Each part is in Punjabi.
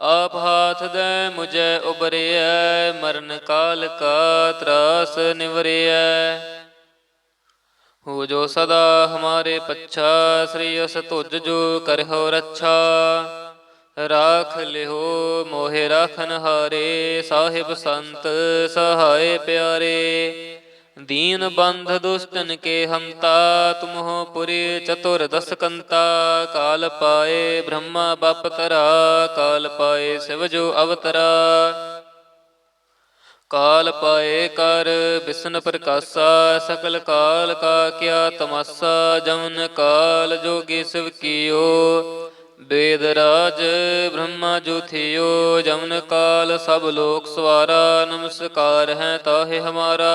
ਆਪ ਹਾਥ ਦੇ ਮੁਝੇ ਉਬਰਿਐ ਮਰਨ ਕਾਲ ਕਾ ਤਰਾਸ ਨਿਵਰਿਐ। ਹੋ ਜੋ ਸਦਾ ਹਮਾਰੇ ਪੱਛਾ, ਸ੍ਰੀ ਅਸ ਤੁਜ ਜੋ ਕਰਹੁ ਰੱਛਾ। ਰਾਖ ਲਿਓ ਮੋਹਿ ਰਾਖਨ ਹਾਰੇ ਸਾਹਿਬ ਸੰਤ ਸਹਾਏ ਪਿਆਰੇ। ਦੀਨ ਬੰਧ ਦੁਸ਼ਟਨ ਕੇ ਹੰਤਾ, ਤੁਮਹੁ ਪੁਰੀ ਚਤੁਰ ਦਸ ਕੰਤਾ ਕਾਲ ਪਾਏ ਬ੍ਰਹਮਾ ਬਪ ਤਰਾ, ਕਾਲ ਪਾਏ ਸਿਵ ਜੋ ਅਵਤਰਾ। ਕਾਲ ਪਾਏ ਕਰ ਬਿਸ਼ਨ ਪ੍ਰਕਾਸ਼ਾ, ਸਕਲ ਕਾਲ ਕਾ ਕਿਆ ਤਮਾਸਾ, ਜਮਨ ਕਾਲ ਜੋਗੀ ਸਿਵ ਕੀਓ। ਵੇਦ ਰਾਜ ਬ੍ਰਹਮਾ ਜੋ ਥਿਓ, ਜਮਨ ਕਾਲ ਸਭ ਲੋਕ ਸਵਾਰਾ, ਨਮਸਕਾਰ ਹੈ ਤਾਹੇ ਹਮਾਰਾ।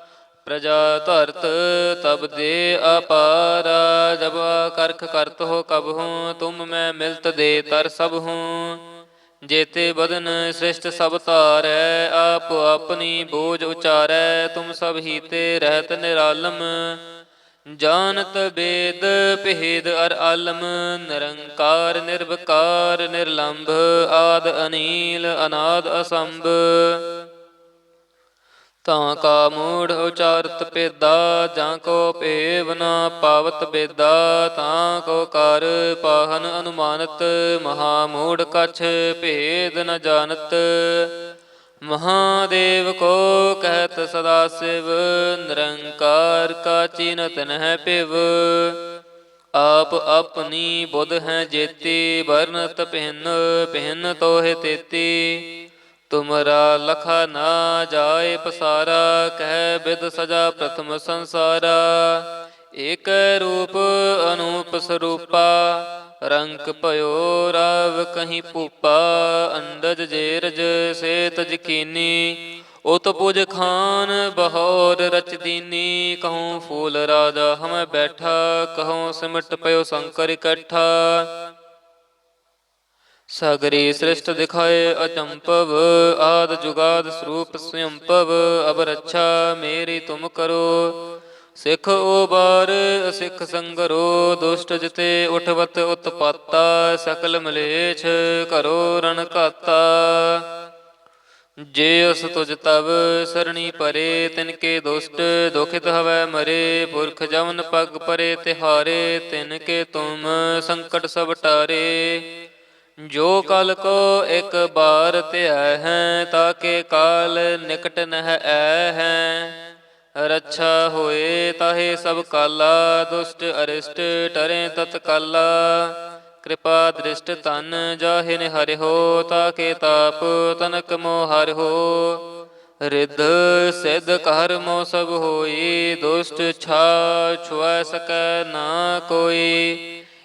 ਪ੍ਰਜਾ ਧਰਤ ਤਬ ਦੇ ਅਪਾਰਾ, ਜਬ ਕਰਖ ਕਰਤ ਹੋ ਕਬ ਹੂੰ, ਤੁਮ ਮੈਂ ਮਿਲਤ ਦੇ ਤਰ ਸਭ ਹੂੰ। ਜੇਤੇ ਬਦਨ ਸ੍ਰਿਸ਼ਟ ਸਭ ਧਾਰੈ, ਆਪ ਆਪਣੀ ਬੋਝ ਉਚਾਰੈ, ਤੁਮ ਸਭ ਹੀ ਰਹਿਤ ਨਿਰਾਲਮ। ਜਾਣਤ ਬੇਦ ਭੇਦ ਅਰ ਆਲਮ, ਨਿਰੰਕਾਰ, ਨਿਰਵਕਾਰ, ਨਿਰਲੰਭ, ਆਦ ਅਨੀਲ, ਅਨਾਦ ਅਸੰਭ। ਤਾਂ ਕਾ ਮੂੜ ਉਚਾਰਤ ਪੇਦਾ ਜਾਂ ਕੋ ਭੇਵ ਨਾ ਪਾਵਤ ਬੇਦਾ ਤਾਂ ਕੋ ਕਰ ਪਾਹਨ ਅਨੁਮਾਨਤ, ਮਹਾ ਮੂੜ ਕਛ ਭੇਦ ਨ ਜਾਣਤ। ਮਹਾਦੇਵ ਕੋ ਕਹਿਤ ਸਦਾ ਸਿਵ, ਨਿਰੰਕਾਰ ਕਾ ਚੀਨਤ ਨਹਿ ਪਿਵ ਆਪ ਆਪਣੀ ਬੁੱਧ ਹੈ ਜੇਤੀ, ਵਰਨਤ ਪਹਿਨ ਪਹਿਨ ਤੋਹਿ ਤੇਤੀ। ਤੁਮਰਾ ਲਖਾ ਨਾ ਜਾਏ ਪਸਾਰਾ, ਕਹਿ ਬਿਦ ਸਜਾ ਪ੍ਰਥਮ ਸੰਸਾਰਾ। ਏਕ ਰੂਪ ਅਨੂਪ ਸਰੂਪਾ ਰੰਕ ਭਇਓ ਰਾਵ ਕਹੀਂ ਪੂਪਾ ਅੰਦਜ ਜੇਰਜ ਸੇ ਤਜ ਕੀਨੀ ਉਤ ਪੁਜ ਖਾਨ ਬਹੌਰ ਰਚਦੀਨੀ ਕਹੂੰ ਫੂਲ ਰਾਜਾ ਹਮੈ ਬੈਠਾ, ਕਹੂੰ ਸਿਮਟ ਪਇਓ ਸ਼ੰਕਰ ਇਕੱਠਾ। ਸਗਰੀ ਸ੍ਰਿਸ਼ਟ ਦਿਖਾਏ ਅਚੰਪਵ ਆਦ ਜੁਗਾਦ ਸਰੂਪ ਸੰਯੰਪਵ ਅਬ ਰੱਛਾ ਮੇਰੀ ਤੁਮ ਕਰੋ। ਸਿੱਖ ਓਬਾਰ ਸਿੱਖ ਸੰਗਰੋ ਦੁਸ਼ਟ ਜਿਤੇ ਉਠਵਤ ਉਤਪਾਤਾ ਸਕਲ ਮਲੇਛ ਕਰੋ ਰਣ ਘਾਤਾ। ਜੇ ਅਸ ਤੁਜ ਤਵ ਸਰਣੀ ਪਰੇ ਤਿਨ ਕੇ ਦੁਸ਼ਟ ਦੁਖਿਤ ਹਵੈ ਮਰੇ। ਪੁਰਖ ਜਮਨ ਪਗ ਪਰੇ ਤਿਹਾਰੇ ਤਿਨ ਕੇ ਤੁਮ ਸੰਕਟ ਸਭ ਟਾਰੇ। ਜੋ ਕਲ ਕੋ ਇੱਕ ਬਾਰ ਧਿਆ ਹੈ ਤਾਕੇ ਕਾਲ ਨਿਕਟ ਨਹਿ ਐ ਹੈ। ਰੱਛਾ ਹੋਏ ਤਾਹੇ ਸਭ ਕਾਲਾ, ਦੁਸ਼ਟ ਅਰਿਸ਼ਟ ਟਰੇ ਤਤ ਕਾਲਾ। ਕਿਰਪਾ ਦ੍ਰਿਸ਼ਟ ਤਨ ਜਾਹਿ ਨਿਹਰਿ ਹੋ ਤਾਕੇ ਤਾਪ ਤਨਕ ਮੋ ਹਰਿ ਹੋ। ਰਿੱਧ ਸਿੱਧ ਕਰਮੋ ਸਭ ਹੋਈ, ਦੁਸ਼ਟ ਛਾ ਛੁਐ ਸਕੈ ਨਾ ਕੋਈ।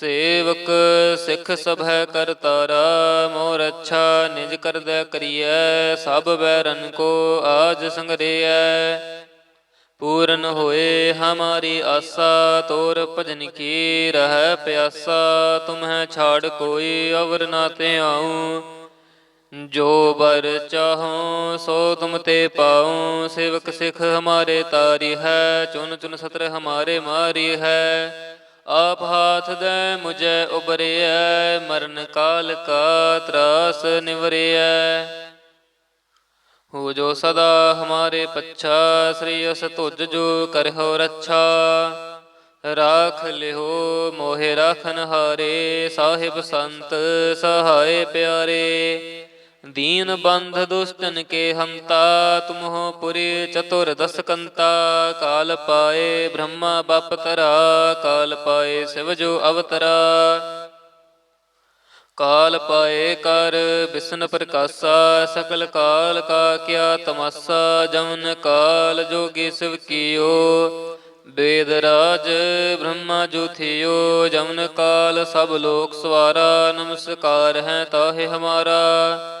ਸੇਵਕ ਸਿੱਖ ਸਭੈ ਕਰਤਾਰਾ ਮੋਰ ਅੱਛਾ ਨਿਜ ਕਰਦੈ ਕਰੀਐ, ਸਭ ਬੈਰਨ ਕੋ ਆਜ ਸੰਗਰਿਐ। ਪੂਰਨ ਹੋਏ ਹਮਾਰੀ ਆਸਾ, ਤੋਰ ਭਜਨ ਕੀ ਰਹਿ ਪਿਆਸਾ, ਤੁਮਹਿ ਛਾੜ ਕੋਈ ਅਵਰ ਨਾ ਤੇ ਆਉ ਜੋ ਬਰ ਚਾਹੋ, ਸੋ ਤੁਮ ਤੇ ਪਾਉ, ਸੇਵਕ ਸਿੱਖ ਹਮਾਰੇ ਤਾਰੀ ਹੈ ਚੁਨ ਚੁਨ ਸਤਰ ਹਮਾਰੇ ਮਾਰੀ ਹੈ। ਆਪ ਹਾਥ ਦੇ ਮੁਝੇ ਉਬਰਿਐ ਮਰਨ ਕਾਲ ਕਾ ਤਰਾਸ ਨਿਵਰਿਐ। ਹੋ ਜੋ ਸਦਾ ਹਮਾਰੇ ਪੱਛਾ, ਸ੍ਰੀ ਅਸ ਤੁਜ ਜੋ ਕਰਹੁ ਰੱਛਾ। ਰਾਖ ਲਿਓ ਮੋਹਿ ਰਾਖਨ ਹਾਰੇ ਸਾਹਿਬ ਸੰਤ ਸਹਾਏ ਪਿਆਰੇ। ਦੀਨ ਬੰਧ ਦੁਸ਼ਟਨ ਕੇ ਹੰਤਾ, ਤੁਮਹੁ ਪੁਰੀ ਚਤੁਰ ਦਸ ਕੰਤਾ ਕਾਲ ਪਾਏ ਬ੍ਰਹਮਾ ਬਪ ਤਰਾ, ਕਾਲ ਪਾਏ ਸਿਵ ਜੋ ਅਵਤਰਾ। ਕਾਲ ਪਾਏ ਕਰ ਬਿਸ਼ਨ ਪ੍ਰਕਾਸ਼ਾ, ਸਕਲ ਕਾਲ ਕਾ ਕਿਆ ਤਮਸਾ, ਜਮਨ ਕਾਲ ਜੋਗੀ ਸਿਵ ਕੀਓ। ਵੇਦ ਰਾਜ ਬ੍ਰਹਮਾ ਜੁਥਿਓ ਜਮਨ ਕਾਲ ਸਭ ਲੋਕ ਸਵਾਰਾ, ਨਮਸਕਾਰ ਹੈ ਤਾਹੇ ਹਮਾਰਾ।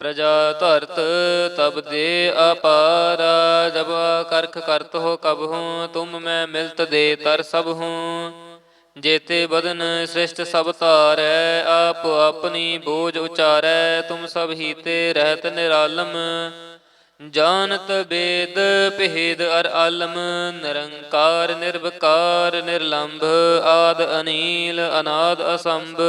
ਪ੍ਰਜਾ ਧਰਤ ਤਬ ਦੇ ਅਪਾਰਾ, ਜਬ ਕਰਖ ਕਰਤ ਹੋ ਕਬ ਹੂੰ, ਤੁਮ ਮੈਂ ਮਿਲਤ ਦੇ ਤਰ ਸਭ ਹੂੰ। ਜੇਤੇ ਬਦਨ ਸ੍ਰਿਸ਼ਟ ਸਭ ਤਾਰੈ ਆਪ ਆਪਣੀ ਬੋਝ ਉਚਾਰੈ, ਤੁਮ ਸਭ ਹੀ ਰਹਿਤ ਨਿਰਾਲਮ। ਜਾਨਤ ਬੇਦ ਭੇਦ ਅਰ ਆਲਮ, ਨਿਰੰਕਾਰ ਨਿਰਵਕਾਰ ਨਿਰਲੰਭ, ਆਦ ਅਨੀਲ ਅਨਾਦ ਅਸੰਭ।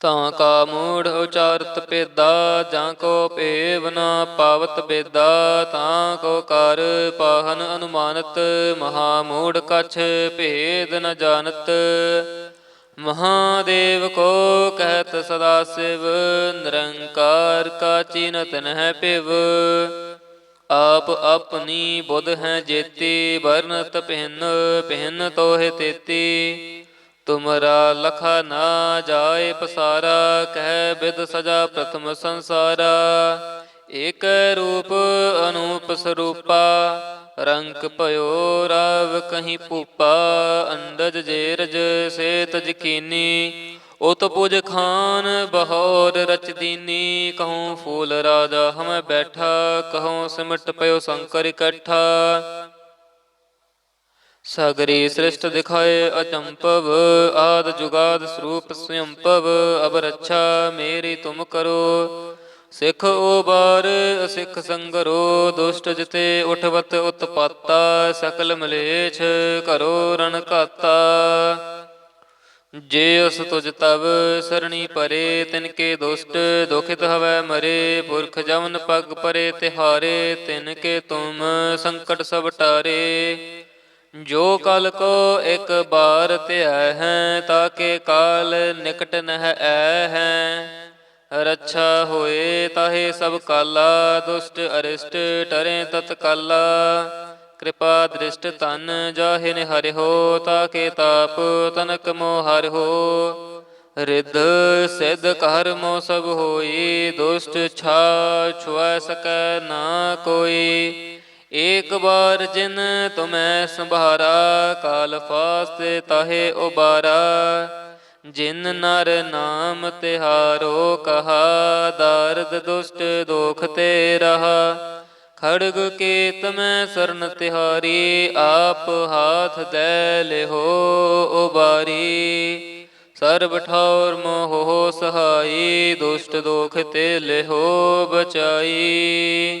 ਤਾਂ ਕਾ ਮੂੜ ਉਚਾਰਤ ਪੇਦਾ ਜਾਂ ਕੋ ਭੇਵ ਨਾ ਪਾਵਤ ਬੇਦਾ ਤਾਂ ਕੋ ਕਰ ਪਾਹਨ ਅਨੁਮਾਨਤ, ਮਹਾ ਮੂੜ ਕਛ ਭੇਦ ਨ ਜਾਣਤ। ਮਹਾਦੇਵ ਕੋ ਕਹਿਤ ਸਦਾ ਸਿਵ, ਨਿਰੰਕਾਰ ਕਾ ਚੀਨਤ ਨਹਿ ਪਿਵ ਆਪ ਆਪਣੀ ਬੁੱਧ ਹੈ ਜੇਤੀ, ਵਰਨਤ ਪਹਿਨ ਪਹਿਨ ਤੋਹਿ ਤੇਤੀ। ਤੁਮਰਾ ਲਖਾ ਨਾ ਜਾਏ ਪਸਾਰਾ, ਕਹਿ ਬਿਦ ਸਜਾ ਪ੍ਰਥਮ ਸੰਸਾਰਾ। ਏਕ ਰੂਪ ਅਨੂਪ ਸਰੂਪਾ ਰੰਗ ਭਇਓ ਰਾਵ ਕਹੀਂ ਪੂਪਾ ਅੰਡਜ ਜੇਰਜ ਸੇ ਤਜ ਕੀਨੀ ਉਤ ਪੁਜ ਖਾਨ ਬਹੌਰ ਰਚਦੀਨੀ ਕਹੂੰ ਫੂਲ ਰਾਜਾ ਹਮੈ ਬੈਠਾ, ਕਹੂੰ ਸਿਮਟ ਪਇਓ ਸੰਕਰ ਇਕੱਠਾ। ਸਗਰੀ ਸ੍ਰਿਸ਼ਟ ਦਿਖਾਏ ਅਚੰਪਵ ਆਦ ਜੁਗਾਦ ਸਰੂਪ ਸਯੰਪਵ ਅਬ ਰੱਛਾ ਮੇਰੀ ਤੁਮ ਕਰੋ। ਸਿੱਖ ਓਬਾਰ ਅਸਿੱਖ ਸੰਗਰੋ, ਦੁਸ਼ਟ ਜਿਤੇ ਉਠਵਤ ਉਤਪਾਤਾ, ਸਕਲ ਮਲੇਛ ਕਰੋ ਰਣ ਕਾਤਾ ਜੇ ਉਸ ਤੁਜ ਤਵ ਸਰਣੀ ਪਰੇ, ਤਿਨ ਕੇ ਦੁਸ਼ਟ ਦੁਖਿਤ ਹਵੈ ਮਰੇ, ਪੁਰਖ ਜਮਨ ਪਗ ਪਰੇ ਤਿਹਾਰੇ, ਤਿਨ ਕੇ ਤੁਮ ਸੰਕਟ ਸਭ ਟਾਰੇ। ਜੋ ਕਲ ਕੋ ਇੱਕ ਬਾਰ ਧਿਆ ਹੈ, ਤਾਕੇ ਕਾਲ ਨਿਕਟ ਨਹ ਐ ਹੈ। ਰੱਛਾ ਹੋਏ ਤਾਹੇ ਸਭ ਕਾਲਾ, ਦੁਸ਼ਟ ਅਰਿਸ਼ਟ ਟਰੇ ਤਤ ਕਾਲਾ। ਕਿਰਪਾ ਦ੍ਰਿਸ਼ਟ ਤਨ ਜਾਹਿ ਨਿਹਰਿ ਹੋ, ਤਾਕੇ ਤਾਪ ਤਨਕ ਮੋਹ ਹਰਿ ਹੋ। ਰਿੱਧ ਸਿੱਧ ਕਰਮੋ ਸਭ ਹੋਈ, ਦੁਸ਼ਟ ਛਾ ਛੁਐ ਸਕੈ ਨਾ ਕੋਈ। ਏਕ ਬਾਰ ਜਿਨ ਤੁਮੈ ਸੰਭਾਰਾ, ਕਾਲ ਫਾਸਤੇ ਤਾਹੇ ਉਬਾਰਾ। ਜਿਨ ਨਰ ਨਾਮ ਤਿਹਾਰੋ ਕਹਾ, ਦਰਦ ਦੁਸ਼ਟ ਦੋਖ ਤੇ ਰਹਾ। ਖੜਗ ਕੇਤ ਮੈਂ ਸਰਨ ਤਿਹਾਰੀ, ਆਪ ਹਾਥ ਦੈ ਲਿਹੋ ਉਬਾਰੀ। ਸਰਬ ਠੌਰ ਮੋਹ ਸਹਾਈ, ਦੁਸ਼ਟ ਦੋਖ ਤੇ ਲਿਹੋ ਬਚਾਈ।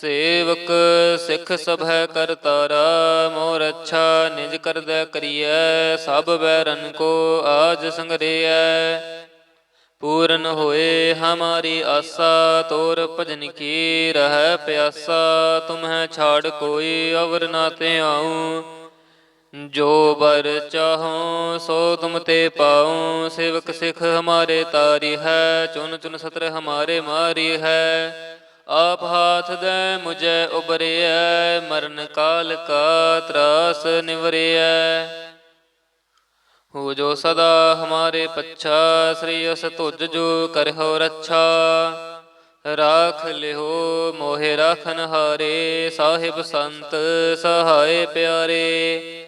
ਸੇਵਕ ਸਿੱਖ ਸਭੈ ਕਰਤਾਰਾ ਮੋਰ ਅੱਛਾ ਨਿਜ ਕਰਦੈ ਕਰੀਐ, ਸਭ ਬੈਰਨ ਕੋ ਆਜ ਸੰਗਰੇਐ। ਪੂਰਨ ਹੋਏ ਹਮਾਰੀ ਆਸਾ, ਤੋਰ ਭਜਨ ਕੀ ਰਹਿ ਪਿਆਸਾ, ਤੁਮਹਿ ਛਾੜ ਕੋਈ ਅਵਰ ਨਾ ਤੇ ਆਉ ਜੋ ਬਰ ਚਾਹੋ ਸੋ ਤੁਮ ਤੇ ਪਾਉ। ਸੇਵਕ ਸਿੱਖ ਹਮਾਰੇ ਤਾਰੀ ਹੈ, ਚੁਨ ਚੁਨ ਸਤਰ ਹਮਾਰੇ ਮਾਰੀ ਹੈ। ਆਪ ਹਾਥ ਦੇ ਮੁਝੇ ਉਬਰਿਐ ਮਰਨ ਕਾਲ ਕਾ ਤਰਾਸ ਨਿਵਰਿਐ। ਹੋ ਜੋ ਸਦਾ ਹਮਾਰੇ ਪੱਛਾ, ਸ੍ਰੀ ਅਸ ਤੁਜ ਜੋ ਕਰਹੁ ਰੱਛਾ। ਰਾਖ ਲਿਓ ਮੋਹਿ ਰਾਖਨ ਹਾਰੇ ਸਾਹਿਬ ਸੰਤ ਸਹਾਏ ਪਿਆਰੇ।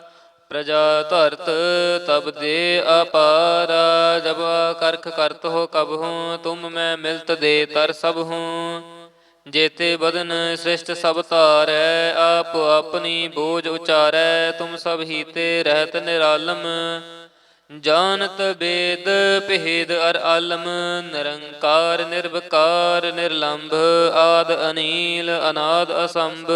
ਪ੍ਰਜਾ ਧਰਤ ਤਬ ਦੇ ਅਪਾਰਾ, ਜਬ ਕਰਖ ਕਰਤ ਹੋ ਕਬ ਹੂੰ, ਤੁਮ ਮੈਂ ਮਿਲਤ ਦੇ ਤਰ ਸਭ ਹੂੰ। ਜੇਤੇ ਬਦਨ ਸ੍ਰਿਸ਼ਟ ਸਭ ਧਾਰੈ, ਆਪ ਆਪਣੀ ਬੋਝ ਉਚਾਰੈ, ਤੁਮ ਸਭ ਹੀ ਰਹਿਤ ਨਿਰਾਲਮ। ਜਾਨਤ ਬੇਦ ਭੇਦ ਅਰ ਆਲਮ, ਨਿਰੰਕਾਰ ਨਿਰਵਕਾਰ ਨਿਰਲੰਭ, ਆਦ ਅਨੀਲ, ਅਨਾਦ ਅਸੰਭ।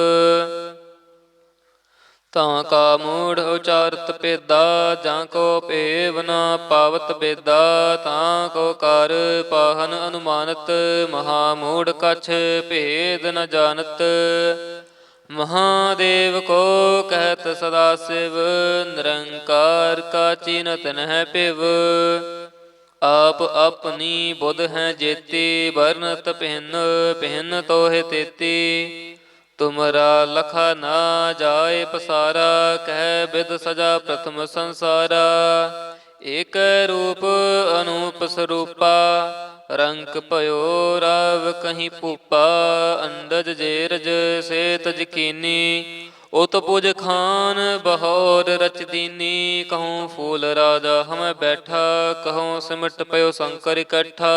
ਤਾਂ ਕਾ ਮੂੜ ਉਚਾਰਤ ਪੇਦਾ ਜਾਂ ਕੋ ਭੇਵ ਨਾ ਪਾਵਤ ਬੇਦਾ ਤਾਂ ਕੋ ਕਰ ਪਾਹਨ ਅਨੁਮਾਨਤ, ਮਹਾ ਮੂੜ ਕਛ ਭੇਦ ਨ ਜਾਣਤ। ਮਹਾਦੇਵ ਕੋ ਕਹਿਤ ਸਦਾ ਸਿਵ, ਨਿਰੰਕਾਰ ਕਾ ਚੀਨਤ ਨਹਿ ਪਿਵ ਆਪ ਆਪਣੀ ਬੁੱਧ ਹੈ ਜੇਤੀ, ਵਰਨਤ ਪਹਿਨ ਪਹਿਨ ਤੋਹਿ ਤੇਤੀ। ਤੁਮਰਾ ਲਖਾ ਨਾ ਜਾਏ ਪਸਾਰਾ, ਕਹਿ ਬਿਦ ਸਜਾ ਪ੍ਰਥਮ ਸੰਸਾਰਾ। ਏਕ ਰੂਪ ਅਨੂਪ ਸਰੂਪਾ ਰੰਗ ਭਇਓ ਰਾਵ ਕਹੀਂ ਭੂਪਾ। ਅੰਡਜ ਜੇਰਜ ਸੇ ਤਜ ਕੀਨੀ ਉਤ ਪੁਜ ਖਾਨ ਬਹੌਰ ਰਚਦੀਨੀ ਕਹੂੰ ਫੂਲ ਰਾਜਾ ਹਮੈ ਬੈਠਾ, ਕਹੂੰ ਸਿਮਟ ਪਇਓ ਸ਼ੰਕਰ ਇਕੱਠਾ।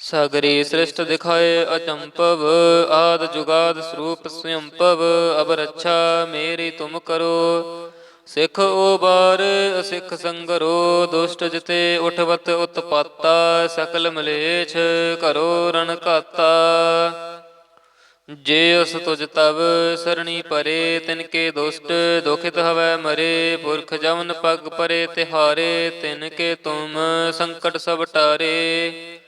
ਸਗਰੀ ਸ੍ਰਿਸ਼ਟ ਦਿਖਾਏ ਅਚੰਪਵ ਆਦ ਜੁਗਾਦ ਸਰੂਪ ਸਯੰਪਵ ਅਬ ਰੱਛਾ ਮੇਰੀ ਤੁਮ ਕਰੋ। ਸਿੱਖ ਓਬਾਰ ਅਸਿੱਖ ਸੰਗਰੋ, ਦੁਸ਼ਟ ਜਿਤੇ ਉਠਵਤ ਉਤਪਾਤਾ, ਸਕਲ ਮਲੇਛ ਕਰੋ ਰਣ ਕਾਤਾ ਜੇ ਉਸ ਤੁਜ ਤਵ, ਸਰਣੀ ਪਰੇ, ਤਿਨ ਕੇ ਦੁਸ਼ਟ, ਦੁਖਿਤ ਹਵੈ ਮਰੇ, ਪੁਰਖ ਜਵਨ ਪਗ ਪਰੇ ਤਿਹਾਰੇ, ਤਿਨ ਕੇ ਤੁਮ ਸੰਕਟ ਸਭ ਟਾਰੇ।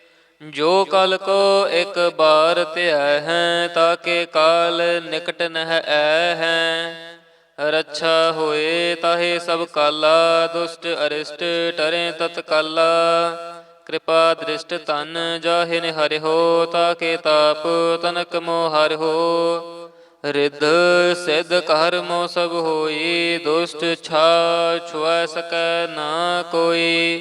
ਜੋ ਕਲ ਕੋ ਇੱਕ ਬਾਰ ਧਿਆ ਹੈ, ਤਾਕੇ ਕਾਲ ਨਿਕਟ ਨਹਿ ਐ ਹੈ। ਰੱਛਾ ਹੋਏ ਤਾਹੇ ਸਭ ਕਾਲਾ, ਦੁਸ਼ਟ ਅਰਿਸ਼ਟ ਟਰੇ ਤਤ ਕਾਲਾ ਕਿਰਪਾ ਦ੍ਰਿਸ਼ਟ ਤਨ ਜਾਹਿ ਨਿ ਹੋ, ਤਾਕੇ ਤਾਪ ਤਨਕ ਮੋ ਹੋ। ਰਿੱਧ ਸਿੱਧ ਕਰ ਸਭ ਹੋਈ, ਦੁਸ਼ਟ ਛਾ ਛੁਆ ਸਕੈ ਨਾ ਕੋਈ।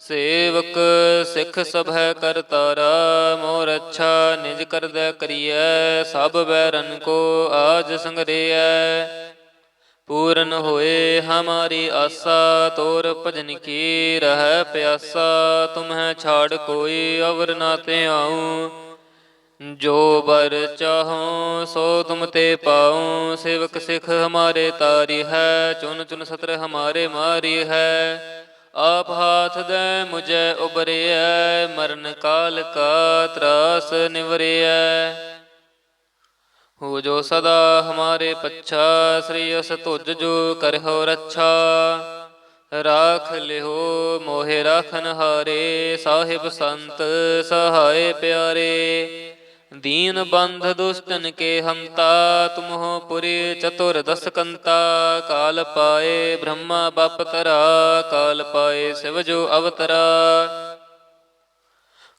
ਸੇਵਕ ਸਿੱਖ ਸਭੈ ਕਰਤਾਰਾ ਮੋਰ ਅੱਛਾ ਨਿਜ ਕਰਦੈ ਕਰੀਐ, ਸਭ ਬੈਰਨ ਕੋ ਆਜ ਸੰਗਰੇਐ। ਪੂਰਨ ਹੋਏ ਹਮਾਰੀ ਆਸਾ, ਤੋਰ ਭਜਨ ਕੀ ਰਹਿ ਪਿਆਸਾ, ਤੁਮਹਿ ਛਾੜ ਕੋਈ ਅਵਰ ਨਾ ਤੇ ਆਉ ਜੋ ਬਰ ਚਾਹੋ ਸੋ ਤੁਮ ਤੇ ਪਾਉ, ਸੇਵਕ ਸਿੱਖ ਹਮਾਰੇ ਤਾਰੀ ਹੈ, ਚੁਨ ਚੁਨ ਸਤਰ ਹਮਾਰੇ ਮਾਰੀ ਹੈ। ਆਪ ਹਾਥ ਦੇ ਮੁਝੇ ਉਬਰਿਐ ਮਰਨ ਕਾਲ ਕਾ ਤਰਾਸ ਨਿਵਰਿਐ। ਹੋ ਜੋ ਸਦਾ ਹਮਾਰੇ ਪੱਛਾ, ਸ੍ਰੀ ਅਸ ਤੁਜ ਜੋ ਕਰਹੁ ਰੱਛਾ। ਰਾਖ ਲਿਓ ਮੋਹਿ ਰਾਖਨ ਹਾਰੇ ਸਾਹਿਬ ਸੰਤ ਸਹਾਏ ਪਿਆਰੇ। ਦੀਨ ਬੰਧ ਦੁਸ਼ਟਨ ਕੇ ਹੰਤਾ, ਤੁਮਹੁ ਪੁਰੀ ਚਤੁਰ ਦਸ ਕੰਤਾ ਕਾਲ ਪਾਏ ਬ੍ਰਹਮਾ ਬਪ ਤਰਾ, ਕਾਲ ਪਾਏ ਸਿਵ ਜੋ ਅਵਤਰਾ।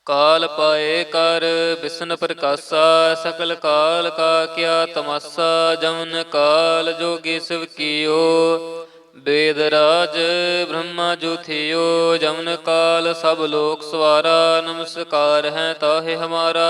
ਕਾਲ ਪਾਏ ਕਰ ਬਿਸ਼ਨ ਪ੍ਰਕਾਸ਼ਾ, ਸਕਲ ਕਾਲ ਕਾ ਕਿਆ ਤਮਾਸਾ, ਜਮਨ ਕਾਲ ਜੋਗੀ ਸਿਵ ਕੀਓ। ਵੇਦ ਰਾਜ ਬ੍ਰਹਮਾ ਜੁਥਿਓ ਜਮਨ ਕਾਲ ਸਭ ਲੋਕ ਸਵਾਰਾ, ਨਮਸਕਾਰ ਹੈ ਤਾਹੇ ਹਮਾਰਾ।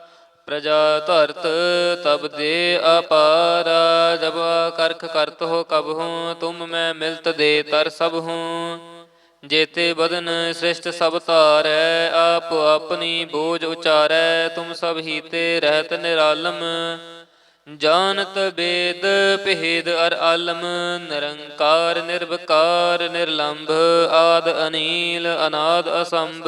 ਪ੍ਰਜਾ ਧਰਤ ਤਬ ਦੇ ਅਪਾਰਾ, ਜਬ ਕਰਖ ਕਰਤ ਹੋ ਕਬ ਹੂੰ, ਤੁਮ ਮੈਂ ਮਿਲਤ ਦੇ ਤਰ ਸਭ ਹੂੰ। ਜੇਤੇ ਬਦਨ ਸ੍ਰਿਸ਼ਟ ਸਭ ਧਾਰੈ, ਆਪ ਆਪਣੀ ਬੋਝ ਉਚਾਰੈ, ਤੁਮ ਸਭ ਹੀ ਰਹਿਤ ਨਿਰਾਲਮ। ਜਾਨਤ ਬੇਦ ਭੇਦ ਅਰ ਆਲਮ, ਨਿਰੰਕਾਰ, ਨਿਰਵਕਾਰ, ਨਿਰਲੰਭ, ਆਦ ਅਨੀਲ, ਅਨਾਦ ਅਸੰਭ।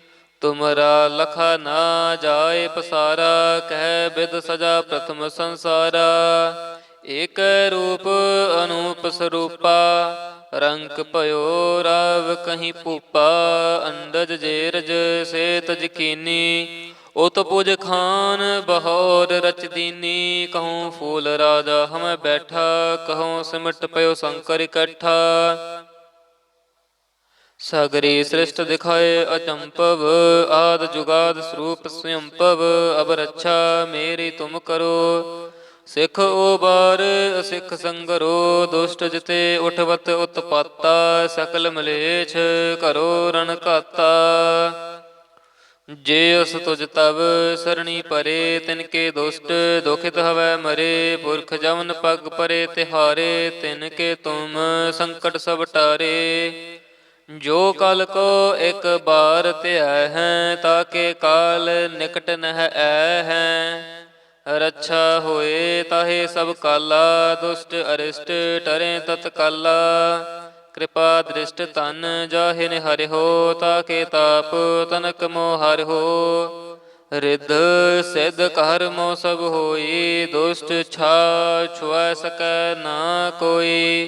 ਤੁਮਰਾ ਲਖਾ ਨਾ ਜਾਏ ਪਸਾਰਾ, ਕਹਿ ਬਿਦ ਸਜਾ ਪ੍ਰਥਮ ਸੰਸਾਰਾ। ਏਕ ਰੂਪ ਅਨੂਪ ਸਰੂਪਾ, ਰੰਕ ਭਇਓ ਰਾਵ ਕਹੀਂ ਪੂਪਾ ਅੰਦਜ ਜੇਰਜ ਸੇ ਤਜ ਕੀਨੀ ਉਤ ਪੁਜ ਖਾਨ ਬਹੌਰ ਰਚਦੀਨੀ ਕਹੂੰ ਫੂਲ ਰਾਜਾ ਹਮੈ ਬੈਠਾ, ਕਹੂੰ ਸਿਮਟ ਪਇਓ ਸ਼ੰਕਰ ਇਕੱਠਾ। ਸਗਰੀ ਸ੍ਰਿਸ਼ਟ ਦਿਖਾਏ ਅਚੰਪਵ ਆਦ ਜੁਗਾਦ ਸਰੂਪ ਸਯੰਪਵ ਅਬ ਰੱਛਾ ਮੇਰੀ ਤੁਮ ਕਰੋ। ਸਿੱਖ ਓਬਾਰ ਅਸਿੱਖ ਸੰਗਰੋ ਦੁਸ਼ਟ ਜਿਤੇ ਉਠਵਤ ਉਤਪਾਤਾ ਸਕਲ ਮਲੇਛ ਕਰੋ ਰਣ ਘਾਤਾ। ਜੇ ਅਸ ਤੁਜ ਤਵ ਸਰਣੀ ਪਰੇ ਤਿਨ ਕੇ ਦੁਸ਼ਟ ਦੁਖਿਤ ਹਵੈ ਮਰੇ ਪੁਰਖ ਜਮਨ ਪਗ ਪਰੇ ਤਿਹਾਰੇ ਤਿਨ ਕੇ ਤੁਮ ਸੰਕਟ ਸਭ ਟਾਰੇ। ਜੋ ਕਲ ਕੋ ਇੱਕ ਬਾਰ ਧਿਆ ਹੈ, ਤਾਕੇ ਕਾਲ ਨਿਕਟ ਨਹਿ ਐ ਹੈ। ਰੱਛਾ ਹੋਏ ਤਾਹੇ ਸਭ ਕਾਲਾ, ਦੁਸ਼ਟ ਅਰਿਸ਼ਟ ਟਰੇ ਤਤ ਕਾਲਾ। ਕਿਰਪਾ ਦ੍ਰਿਸ਼ਟ ਤਨ ਜਾਹਿ ਨ ਹੋ ਤਾਕੇ ਤਾਪ ਤਨਕ ਮੋ ਹੋ ਰਿੱਧ ਸਿੱਧ ਕਰਮੋ ਸਭ ਹੋਈ, ਦੁਸ਼ਟ ਛਾ ਛੁਐ ਸਕੈ ਨਾ ਕੋਈ।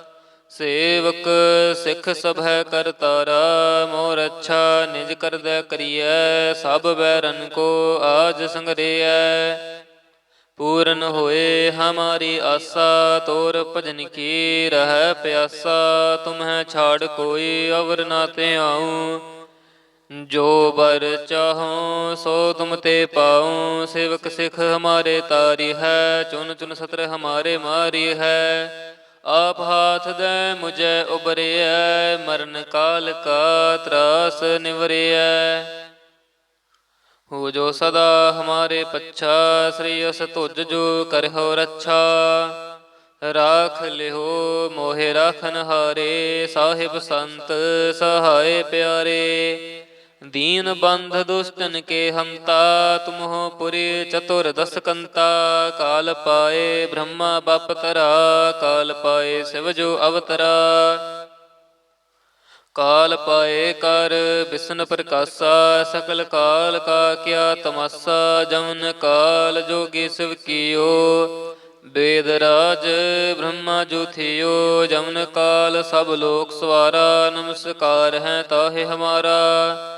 ਸੇਵਕ ਸਿੱਖ ਸਭੈ ਕਰਤਾਰਾ ਮੋਰ ਅੱਛਾ ਨਿਜ ਕਰਦੈ ਕਰੀਐ, ਸਭ ਬੈਰਨ ਕੋ ਆਜ ਸੰਗਰਿਐ। ਪੂਰਨ ਹੋਏ ਹਮਾਰੀ ਆਸਾ, ਤੋਰ ਭਜਨ ਕੀ ਰਹਿ ਪਿਆਸਾ, ਤੁਮਹਿ ਛਾੜ ਕੋਈ ਅਵਰ ਨਾ ਤੇ ਆਉ ਜੋ ਬਰ ਚਾਹੋ, ਸੋ ਤੁਮ ਤੇ ਪਾਉ, ਸੇਵਕ ਸਿਖ ਹਮਾਰੇ ਤਾਰੀ ਹੈ ਚੁਨ ਚੁਨ ਸਤਰ ਹਮਾਰੇ ਮਾਰੀ ਹੈ। ਆਪ ਹਾਥ ਦੇ ਮੁਝੇ ਉਬਰਿਐ ਮਰਨ ਕਾਲ ਕਾ ਤਰਾਸ ਨਿਵਰਿਐ। ਹੋ ਜੋ ਸਦਾ ਹਮਾਰੇ ਪੱਛਾ, ਸ੍ਰੀ ਅਸ ਤੁਜ ਜੋ ਕਰਹੁ ਰੱਛਾ। ਰਾਖ ਲਿਓ ਮੋਹਿ ਰਾਖਨ ਹਾਰੇ ਸਾਹਿਬ ਸੰਤ ਸਹਾਏ ਪਿਆਰੇ। ਦੀਨ ਬੰਧ ਦੁਸ਼ਟਨ ਕੇ ਹੰਤਾ, ਤੁਮਹੁ ਪੁਰੀ ਚਤੁਰ ਦਸ ਕੰਤਾ ਕਾਲ ਪਾਏ ਬ੍ਰਹਮਾ ਬਪ ਤਰਾ, ਕਾਲ ਪਾਏ ਸਿਵ ਜੋ ਅਵਤਰਾ। ਕਾਲ ਪਾਏ ਕਰ ਬਿਸ਼ਨ ਪ੍ਰਕਾਸ਼ਾ, ਸਕਲ ਕਾਲ ਕਾ ਕਿਆ ਤਮਸਾ, ਜਮਨ ਕਾਲ ਜੋਗੀ ਸਿਵ ਕੀਓ। ਵੇਦ ਰਾਜ ਬ੍ਰਹਮਾ ਜੁਥਿਓ ਜਮਨ ਕਾਲ ਸਭ ਲੋਕ ਸਵਾਰਾ, ਨਮਸਕਾਰ ਹੈ ਤਾਹੇ ਹਮਾਰਾ।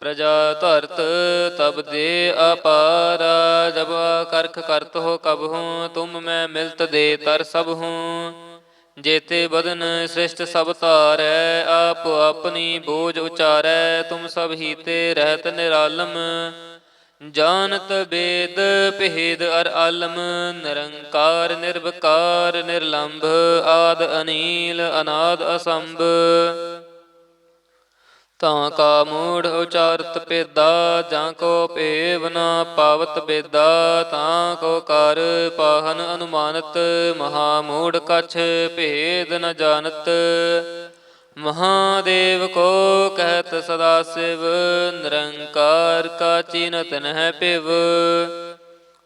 ਪ੍ਰਜਾ ਧਰਤ ਤਬ ਦੇ ਅਪਾਰਾ, ਜਬ ਕਰਖ ਕਰਤ ਹੋ ਕਬ ਹੂੰ, ਤੁਮ ਮੈਂ ਮਿਲਤ ਦੇ ਤਰ ਸਭ ਹੂੰ। ਜੇਤੇ ਬਦਨ ਸ੍ਰਿਸ਼ਟ ਸਭ ਧਾਰੈ, ਆਪ ਆਪਣੀ ਬੋਝ ਉਚਾਰੈ, ਤੁਮ ਸਭ ਹੀ ਤੇ ਰਹਿਤ ਨਿਰਾਲਮ। ਜਾਨਤ ਬੇਦ ਭੇਦ ਅਰ ਆਲਮ, ਨਿਰੰਕਾਰ ਨਿਰਵਕਾਰ ਨਿਰਲੰਭ, ਆਦ ਅਨੀਲ ਅਨਾਦ ਅਸੰਭ। ਤਾਂ ਕਾ ਮੂੜ ਉਚਾਰਤ ਪੇਦਾ ਜਾਂ ਕੋ ਭੇਵ ਨਾ ਪਾਵਤ ਬੇਦਾ ਤਾਂ ਕੋ ਕਰ ਪਾਹਨ ਅਨੁਮਾਨਤ, ਮਹਾ ਮੂੜ ਕਛ ਭੇਦ ਨ ਜਾਣਤ। ਮਹਾਦੇਵ ਕੋ ਕਹਿਤ ਸਦਾ ਸਿਵ, ਨਿਰੰਕਾਰ ਕਾ ਚੀਨਤ ਨਹਿ ਪਿਵ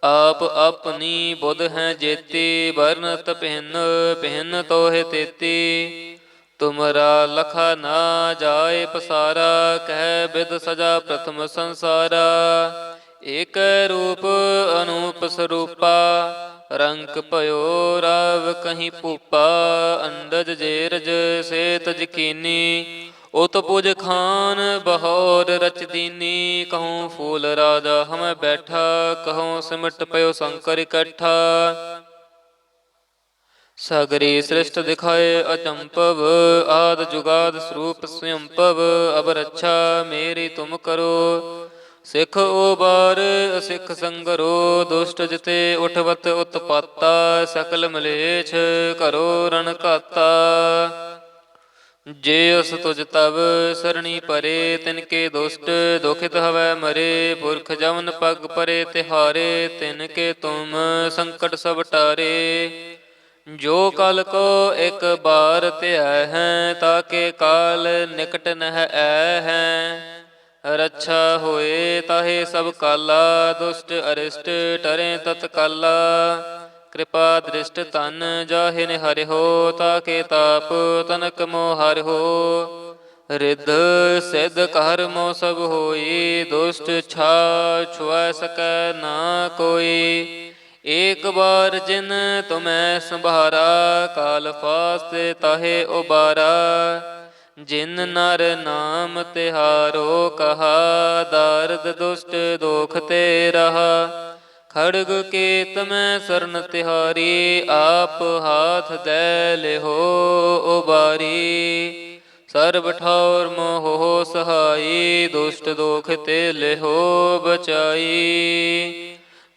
ਆਪ ਆਪਣੀ ਬੁੱਧ ਹੈ ਜੇਤੀ, ਵਰਨਤ ਪਹਿਨ ਪਹਿਨ ਤੋਹਿ ਤੇਤੀ। ਤੁਮਰਾ ਲਖਾ ਨਾ ਜਾਏ ਪਸਾਰਾ, ਕਹਿ ਬਿਦ ਸਜਾ ਪ੍ਰਥਮ ਸੰਸਾਰਾ। ਏਕ ਰੂਪ ਅਨੂਪ ਸਰੂਪਾ, ਰੰਕ ਭਇਓ ਰਾਵ ਕਹੀਂ ਪੂਪਾ ਅੰਡਜ ਜੇਰਜ ਸੇਤ ਜਕੀਨੀ, ਉਤ ਪੁਜ ਖਾਨ ਬਹੌਰ ਰਚਦੀਨੀ ਕਹੂੰ ਫੂਲ ਰਾਜਾ ਹਮੈ ਬੈਠਾ, ਕਹੂੰ ਸਿਮਟ ਪਇਓ ਸ਼ੰਕਰ ਇਕੱਠਾ। ਸਗਰੀ ਸ੍ਰਿਸ਼ਟ ਦਿਖਾਏ ਅਚੰਪਵ ਆਦ ਜੁਗਾਦ ਸਰੂਪ ਸਯੰਪਵ ਅਬ ਰੱਛਾ ਮੇਰੀ ਤੁਮ ਕਰੋ। ਸਿੱਖ ਓਬਾਰ ਅਸਿੱਖ ਸੰਗਰੋ, ਦੁਸ਼ਟ ਜਿਤੇ ਉਠਵਤ ਉਤਪਾਤਾ, ਸਕਲ ਮਲੇਛ ਕਰੋ ਰਣ ਕਾਤਾ ਜੇ ਅਸ ਤੁਜ ਤਵ ਸਰਣੀ ਪਰੇ, ਤਿਨ ਕੇ ਦੁਸ਼ਟ ਦੁਖਿਤ ਹਵੈ ਮਰੇ। ਪੁਰਖ ਜਮਨ ਪਗ ਪਰੇ ਤਿਹਾਰੇ, ਤਿਨ ਕੇ ਤੁਮ ਸੰਕਟ ਸਭ ਟਾਰੇ। ਜੋ ਕਲ ਕੋ ਇੱਕ ਬਾਰ ਧਿਆ ਹੈ ਤਾਕੇ ਕਾਲ ਨਿਕਟ ਨਹ ਐ ਹੈ। ਰੱਛਾ ਹੋਏ ਤਾਹੇ ਸਭ ਕਾਲਾ, ਦੁਸ਼ਟ ਅਰਿਸ਼ਟ ਟਰੇ ਤਤ ਕਾਲਾ। ਕਿਰਪਾ ਦ੍ਰਿਸ਼ਟ ਤਨ ਜਾਹਿ ਨਿਹਰਿਓ ਤਾਕੇ ਤਾਪ ਤਨਕ ਮੋ ਹਰਿਓ ਰਿੱਧ ਸਿੱਧ ਕਰਮੋ ਸਭ ਹੋਈ, ਦੁਸ਼ਟ ਛਾ ਛੁਐ ਸਕੈ ਨਾ ਕੋਈ। ਏਕ ਬਾਰ ਜਿਨ ਤੁਮੈ ਸੰਭਾਰਾ, ਕਾਲ ਫਾਸਤੇ ਤਾਹੇ ਉਬਾਰਾ। ਜਿਨ ਨਰ ਨਾਮ ਤਿਹਾਰੋ ਕਹਾ, ਦਰਦ ਦੁਸ਼ਟ ਦੋਖ ਤੇ ਰਹਾ। ਖੜਗ ਕੇ ਤਮੈ ਸਰਨ ਤਿਹਾਰੀ, ਆਪ ਹਾਥ ਦੈ ਲਿਹੋ ਉਬਾਰੀ। ਸਰਬ ਠੌਰ ਮੋਹ ਸਹਾਈ, ਦੁਸ਼ਟ ਦੋਖ ਤੇ ਲਿਹੋ ਬਚਾਈ।